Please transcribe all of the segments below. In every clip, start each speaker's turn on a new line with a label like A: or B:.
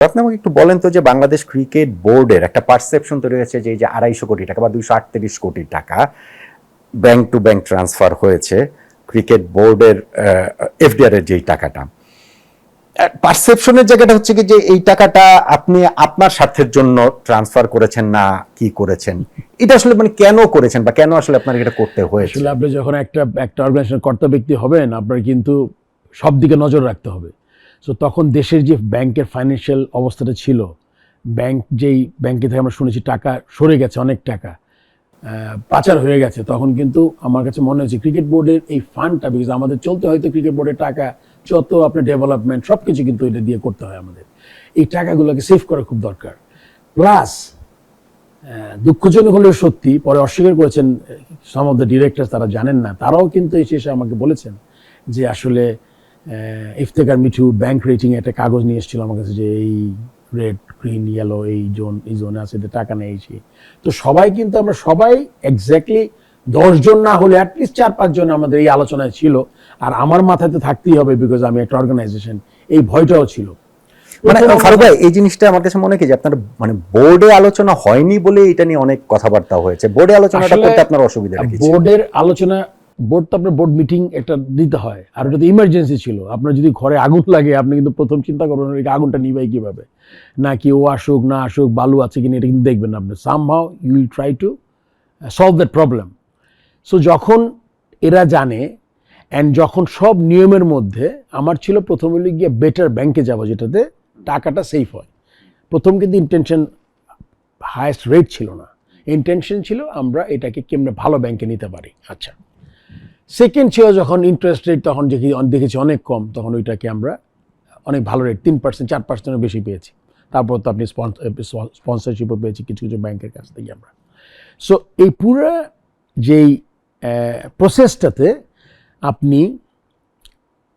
A: আপনি আমাকে একটু বলেন তো যে বাংলাদেশ ক্রিকেট বোর্ডের একটা পারসেপশন তৈরি হয়েছে যে যে আড়াইশো কোটি টাকা বা দুইশো আটত্রিশ কোটি টাকা ব্যাংক টু ব্যাংক ট্রান্সফার হয়েছে ক্রিকেট বোর্ডের এফডিআর এর যেই টাকাটা। পারসেপশনের জায়গাটা হচ্ছে কি যে এই টাকাটা আপনি আপনার স্বার্থের জন্য ট্রান্সফার করেছেন না কি করেছেন? এটা আসলে মানে কেন করেছেন বা কেন আসলে আপনার এটা করতে হয়েছে?
B: আসলে আপনি যখন একটা একটা অর্গানাইজেশনের কর্তা ব্যক্তি হবেন, আপনার কিন্তু সব দিকে নজর রাখতে হবে। সো তখন দেশের যে ব্যাংকের ফাইন্যান্সিয়াল অবস্থাটা ছিল, ব্যাংক যেই ব্যাংকে থেকে আমরা শুনেছি টাকা সরে গেছে, অনেক টাকা পাচার হয়ে গেছে, তখন কিন্তু আমার কাছে মনে হয়েছে ক্রিকেট বোর্ডের এই ফান্ডটা বিকজ আমাদের চলতে হয়তো ক্রিকেট বোর্ডের টাকা, যত আপনার ডেভেলপমেন্ট সব কিছু কিন্তু এটা দিয়ে করতে হয় আমাদের। এই টাকাগুলোকে সেভ করা খুব দরকার। প্লাস দুঃখজনক হলেও সত্যি, পরে অস্বীকার করেছেন সাম অফ দ্য ডিরেক্টর তারা জানেন না, তারাও কিন্তু এসে এসে আমাকে বলেছেন যে আসলে ইফতেকার মিঠু ব্যাংক রেটিং একটা কাগজ নিয়ে এসেছিল আমার কাছে যে এই রেড গ্রিন ইয়েলো এই জোন এই জোনে আছে এটা টাকা নেইছি তো সবাই কিন্তু আমরা সবাই এক্স্যাক্টলি দশজন না হলে অ্যাটলিস্ট চার পাঁচজন আমাদের এই আলোচনায় ছিল। আর আমার মাথাতে থাকতেই হবে বিকজ আমি একটা অর্গানাইজেশন এই ভয়টাও ছিল।
A: মানে ফারুক ভাই এই জিনিসটা আমার কাছে মনে হয় যে আপনার মানে বোর্ডে আলোচনা হয়নি বলে এটা নিয়ে অনেক কথাবার্তা হয়েছে। বোর্ডে আলোচনাটা করতে আপনার অসুবিধা
B: বোর্ডের আলোচনা বোর্ড তো আপনার বোর্ড মিটিং একটা দিতে হয়। আর ওটা তো ইমার্জেন্সি ছিল। আপনার যদি ঘরে আগুন লাগে, আপনি কিন্তু প্রথম চিন্তা করবেন আগুনটা নিবাই কীভাবে? না কি ও আসুক, না আসুক, বালু আছে কিনা, এটা কিন্তু দেখবেন না আপনি। Somehow you will try to solve that problem so যখন এরা জানে অ্যান্ড যখন সব নিয়মের মধ্যে, আমার ছিল প্রথম হলো গিয়ে বেটার ব্যাংকে যাব, যেটাতে টাকাটা সেফ হয়। প্রথম কিন্তু ইন্টেনশন হায়েস্ট রেট ছিল না। ইন্টেনশন ছিল আমরা এটাকে কেমনে ভালো ব্যাংকে নিতে পারি। আচ্ছা। সেকেন্ড ছিল যখন ইন্টারেস্ট রেট তখন দেখি, দেখেছি অনেক কম, তখন ওইটাকে আমরা অনেক ভালো রেট তিন পার্সেন্ট চার পার্সেন্টের বেশি পেয়েছি। তারপর তো আপনি স্পন্সরশিপও পেয়েছি কিছু কিছু ব্যাংকের কাছ থেকে আমরা। সো এই পুরো যেই প্রসেসটাতে আপনি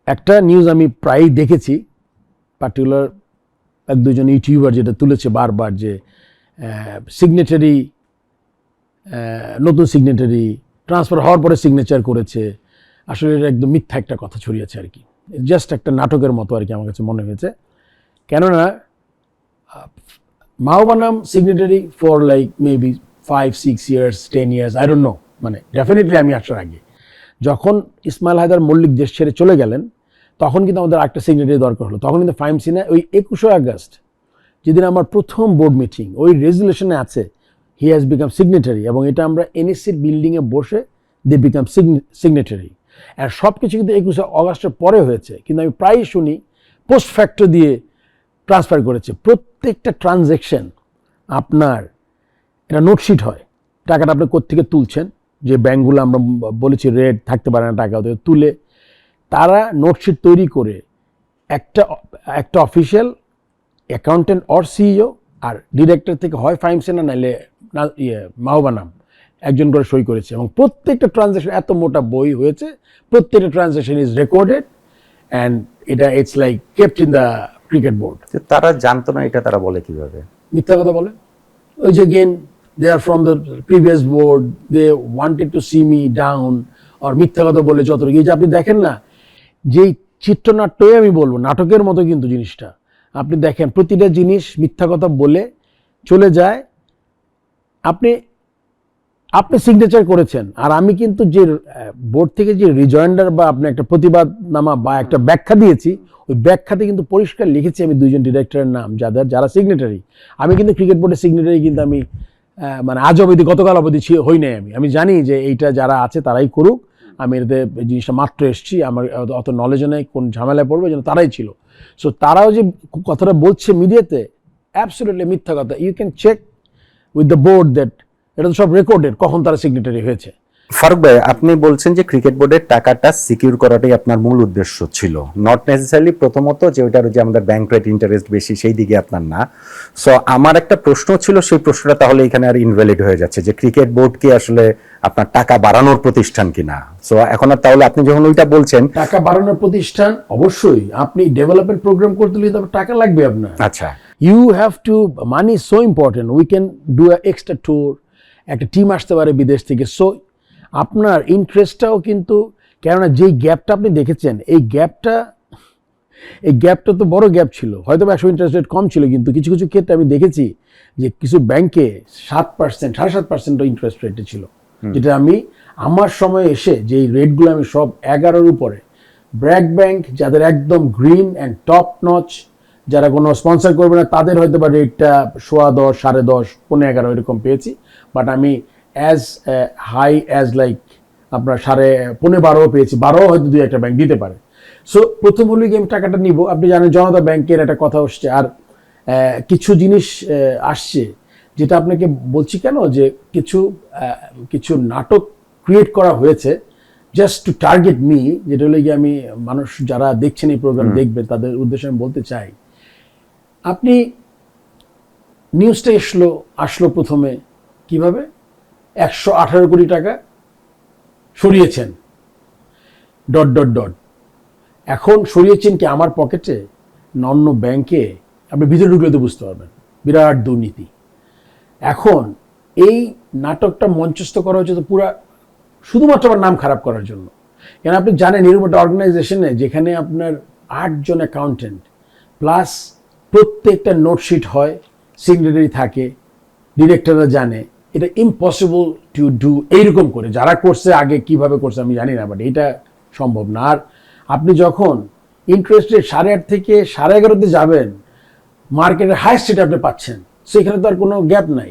B: একটা নিউজ আমি প্রায়ই দেখেছি পার্টিকুলার এক দুজন ইউটিউবার যেটা তুলেছে বারবার যে সিগনেটারি নতুন সিগনেচারি ট্রান্সফার হওয়ার পরে সিগনেচার করেছে। আসলে এটা একদম মিথ্যা একটা কথা ছড়িয়েছে আর কি। জাস্ট একটা নাটকের মতো আর কি আমার কাছে মনে হয়েছে। কেননা মাওবানাম signatory for like maybe five six years ten years I don't know মানে ডেফিনেটলি আমি আসার আগে। যখন ইসমাইল হায়দার মল্লিক দেশ ছেড়ে চলে গেলেন, তখন কিন্তু আমাদের একটা সিগনেটারি দরকার হলো। তখন কিন্তু ফাইম সিনা ওই একুশে আগস্ট, যেদিন আমার প্রথম বোর্ড মিটিং ওই রেজুলেশনে আছে হি হ্যাজ বিকাম সিগনেটারি এবং এটা আমরা এনএসসির বিল্ডিংয়ে বসে দে বিকাম সিগনেটারি আর সব কিছু কিন্তু একুশে অগস্টের পরে হয়েছে। কিন্তু আমি প্রায়ই শুনি পোস্ট ফ্যাক্টর দিয়ে ট্রান্সফার করেছে। প্রত্যেকটা ট্রানজ্যাকশন আপনার, এটা নোটশিট হয়। টাকাটা আপনি কোত্থেকে তুলছেন? যে ব্যাঙ্কগুলো আমরা বলেছি রেড থাকতে পারে না, টাকা ওদের তুলে। তারা নোটশিট তৈরি করে একটা একটা অফিসিয়াল অ্যাকাউন্টেন্ট অর সিইও আর ডিরেক্টর থেকে হয় ফাইমসে না নাইলে না ইয়ে মাহবানাম একজন করে সই করেছে। এবং প্রত্যেকটা ট্রানজ্যাকশন এত মোটা বই হয়েছে প্রত্যেকটা ট্রানজ্যাকশন ইজ রেকর্ডেড অ্যান্ড এটা it's like kept in the cricket board
A: তারা জানতো না এটা তারা বলে কীভাবে?
B: মিথ্যা কথা বলে? ওই যে again they are from the previous board they wanted to see me down আর মিথ্যা কথা বলে যত এই যে আপনি দেখেন না যেই চিত্রনাট্যই আমি বলব নাটকের মতো কিন্তু জিনিসটা। আপনি দেখেন, প্রতিটা জিনিস মিথ্যা কথা বলে চলে যায়। আপনি আপনি সিগনেচার করেছেন, আর আমি কিন্তু যে বোর্ড থেকে যে রিজয়েন্ডার বা আপনি একটা প্রতিবাদনামা বা একটা ব্যাখ্যা দিয়েছি, ওই ব্যাখ্যাতে কিন্তু পরিষ্কার লিখেছি আমি দুইজন ডিরেক্টরের নাম, যাদের, যারা সিগনেটারি আমি কিন্তু ক্রিকেট বোর্ডের সিগনেটারি কিন্তু আমি মানে আজ অবধি, গতকাল অবধি হই নাই আমি। আমি জানি যে এইটা যারা আছে, তারাই করুক। আমি এই জিনিসটা মাত্র এসেছি, আমার অত- নলেজ নলেজও নেই, কোন ঝামেলায় পড়বে যেন তারাই ছিল। সো তারাও যে কথাটা বলছে মিডিয়াতে অ্যাবসোলিউটলি মিথ্যা কথা। You can check with the board that এটা তো সব রেকর্ডেড কখন তারা সিগনেটারি হয়েছে।
A: ফারুক ভাই আপনি বলছেন যে ক্রিকেট বোর্ডের টাকাটা সিকিউর করাটাই আপনার মূল উদ্দেশ্য ছিল। নট নেসেসারিলি প্রথমত যে ওইটার যে আমাদের ব্যাংক রেট ইন্টারেস্ট বেশি সেই দিকে আপনার না। সো আমার একটা প্রশ্ন ছিল সেই প্রশ্নটা তাহলে এখানে আর ইনভ্যালিড হয়ে যাচ্ছে যে ক্রিকেট বোর্ড কি আসলে আপনার টাকা বাড়ানোর প্রতিষ্ঠান কিনা? সো এখন আর তাহলে আপনি যখন ওইটা বলছেন
B: টাকা বাড়ানোর প্রতিষ্ঠান অবশ্যই। আপনি ডেভেলপমেন্ট প্রোগ্রাম করতে হলে তবে টাকা লাগবে আপনার।
A: আচ্ছা।
B: You have to money so important we can do extra tour একটা টিম আসতে পারে বিদেশ থেকে। সো আপনার ইন্টারেস্টটাও কিন্তু কেননা যেই গ্যাপটা আপনি দেখেছেন এই গ্যাপটা এই গ্যাপটা তো বড় গ্যাপ ছিল। হয়তো একশো ইন্টারেস্ট রেট কম ছিল কিন্তু কিছু কিছু ক্ষেত্রে আমি দেখেছি যে কিছু ব্যাংকে সাত পার্সেন্ট সাড়ে সাত পার্সেন্টও ইন্টারেস্ট রেটে ছিল। যেটা আমি আমার সময় এসে যে রেটগুলো আমি সব এগারোর উপরে ব্র্যাক ব্যাংক যাদের একদম গ্রিন অ্যান্ড টপ নচ যারা কোনো স্পন্সর করবে না তাদের হয়তো বা রেটটা সোয়া দশ সাড়ে দশ পনেরো এগারো এরকম পেয়েছি। বাট আমি অ্যাজ হাই অ্যাজ লাইক আপনার সাড়ে পনেরো বারোও পেয়েছি। বারোও হয়তো দুই একটা ব্যাংক দিতে পারে। সো প্রথম হলো গিয়ে আমি টাকাটা নিব। আপনি জানেন জনতা ব্যাংকের একটা কথা আসছে। আর কিছু জিনিস আসছে যেটা আপনাকে বলছি কেন? যে কিছু কিছু নাটক ক্রিয়েট করা হয়েছে জাস্ট টু টার্গেট মি যেটা হলে গিয়ে আমি মানুষ যারা দেখছেন এই প্রোগ্রাম দেখবে তাদের উদ্দেশ্যে আমি বলতে চাই আপনি নিউজটা এসলো আসলো প্রথমে কীভাবে? একশো আঠারো কোটি টাকা সরিয়েছেন। Dot dot dot. এখন সরিয়েছেন কি আমার পকেটে? না অন্য ব্যাংকে আপনি ভিতরে ঢুকলে তো বুঝতে পারবেন। বিরাট দুর্নীতি। এখন এই নাটকটা মঞ্চস্থ করা হচ্ছে তো পুরা শুধুমাত্র আমার নাম খারাপ করার জন্য। কেন আপনি জানেন এরকম একটা অর্গানাইজেশনে যেখানে আপনার আটজন অ্যাকাউন্টেন্ট প্লাস প্রত্যেকটা নোটশিট হয় সিগনেটারি থাকে ডিরেক্টররা জানে। এটা ইম্পসিবল টু ডু এইরকম করে। যারা করছে, আগে কীভাবে করছে আমি জানি না বাট এটা সম্ভব না। আর আপনি যখন ইন্টারেস্টে সাড়ে আট থেকে সাড়ে এগারোতে যাবেন মার্কেটের হাইস্ট রেট আপনি পাচ্ছেন। সেখানে তো আর কোনো গ্যাপ নাই।